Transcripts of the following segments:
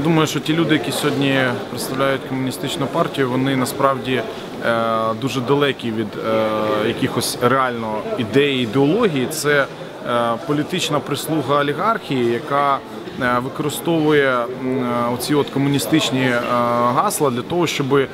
думаю, що ті люди, які сьогодні представляють комуністичну партію, вони насправді е, дуже далекі від е, якихось реально ідеї ідеології. Це політична прислуга олігархії, яка е, використовує е, оці от комуністичні е, гасла для того, щоб е,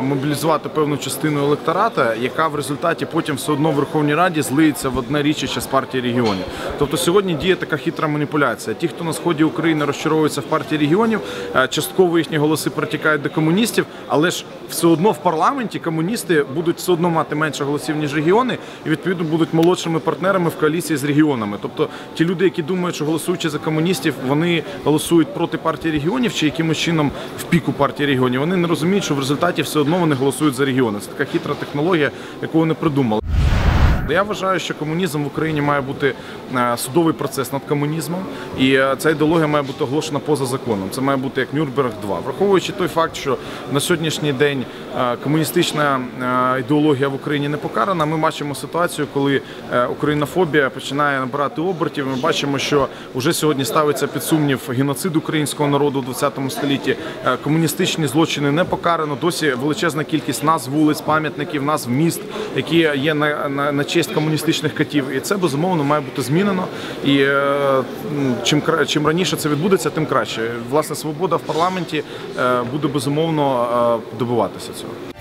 мобілізувати певну частину електората, яка в результаті потім все одно в Верховній Раді злиється в одне річище з партії регіонів. Тобто сьогодні діє така хитра маніпуляція. Ті, хто на сході України розчаровується в партії регіонів, е, частково їхні голоси протікають до комуністів, але ж все одно в парламенті комуністи будуть все одно мати менше голосів ніж регіони, і відповідно будуть молодшими партнерами в коаліції з регіонами. Тобто ті люди, які думають, що голосуючи за комуністів, вони голосують проти партії регіонів чи якимось чином в піку партії регіонів. Вони не розуміють, що в результаті все одно вони голосують за регіони. Це така хитра технологія, яку вони придумали. Я вважаю, що комунізм в Україні має бути е, судовий процес над комунізмом, і е, ця ідеологія має бути оголошена поза законом. Це має бути як Нюрнберг 2 Враховуючи той факт, що на сьогоднішній день е, комуністична ідеологія в Україні не покарана. Ми бачимо ситуацію, коли українофобія починає набирати обертів. Ми бачимо, що вже сьогодні ставиться під сумнів геноцид українського народу в 20 столітті. Комуністичні злочини не покарано. Досі величезна кількість назв вулиць, пам'ятників, назв міст, які є на, на, на честь комуністичних катів. І це безумовно має бути змінено. І е, чим чим раніше це відбудеться, тим краще. Власне, свобода в парламенті е, буде безумовно добуватися добиватися цього.